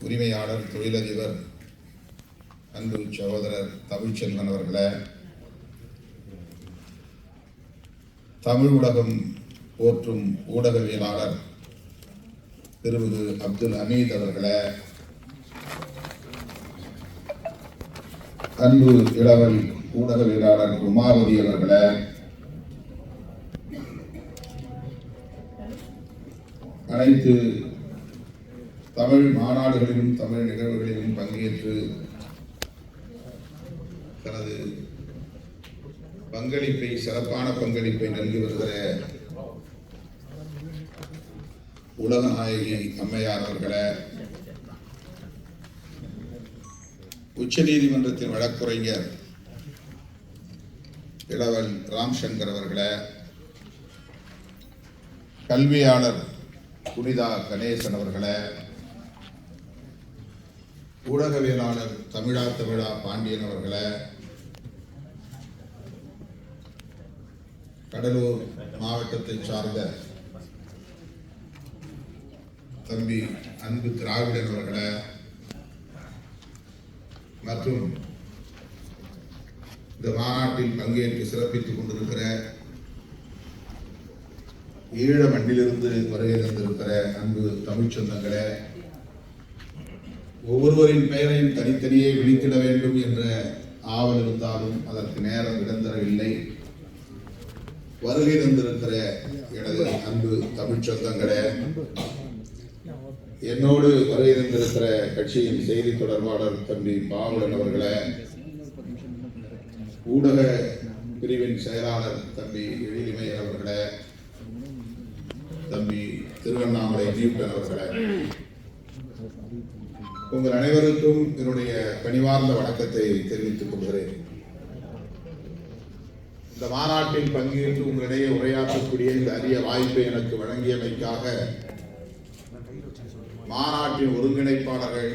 உரிமையாளர் தொழிலதிபர் அன்பு சகோதரர் தமிழ்ச்செல்வன் அவர்களே தமிழ் உலகம் போற்றும் ஊடகவியலாளர் திருமிகு அப்துல் ஹமீத் அவர்களே அன்பு இளவல் ஊடகவியலாளர் உமாவதி அவர்களே அனைத்து தமிழ் மாநாடுகளிலும் தமிழ் நிகழ்வுகளிலும் பங்கேற்று தனது பங்களிப்பை சிறப்பான பங்களிப்பை நல்கி வருகிற உலகநாயகி அம்மையார் அவர்கள உச்ச நீதிமன்றத்தின் வழக்குரைஞர் இளவல் ராம்சங்கர் அவர்களை கல்வியாளர் புனிதா கணேசன் அவர்களை ஊடகவியலாளர் தமிழா தமிழா பாண்டியன் அவர்களை கடலூர் மாவட்டத்தை சார்ந்த தம்பி அன்பு திராவிடன் அவர்களை மற்றும் இந்த மாநாட்டில் பங்கேற்று சிறப்பித்துக் கொண்டிருக்கிற ஈழ மண்ணிலிருந்து வருகை தந்திருக்கிற அன்பு தமிழ்ச்சொந்தங்களே ஒவ்வொருவரின் பெயரையும் தனித்தனியே விழித்திட வேண்டும் என்ற ஆவல் இருந்தாலும் அதற்கு நேரம் இடந்தரவில்லை வருகை தந்திருக்கிற எனது அன்பு தமிழ்ச் சொந்தங்களே என்னோடு வருகை தந்திருக்கிற கட்சியின் செய்தி தொடர்பாளர் தம்பி பாவலன் அவர்களே ஊடக பிரிவின் செயலாளர் தம்பி எழிலிமையர் அவர்களே தம்பி திருவண்ணாமலை நியூட்டன் அவர்களே. உங்கள் அனைவருக்கும் என்னுடைய பணிவார்ந்த வணக்கத்தை தெரிவித்துக் கொள்கிறேன். இந்த மாநாட்டில் பங்கேற்று உங்களிடையே உரையாற்றக்கூடிய இந்த அரிய வாய்ப்பை எனக்கு வழங்கியமைக்காக மாநாட்டின் ஒருங்கிணைப்பாளர்கள்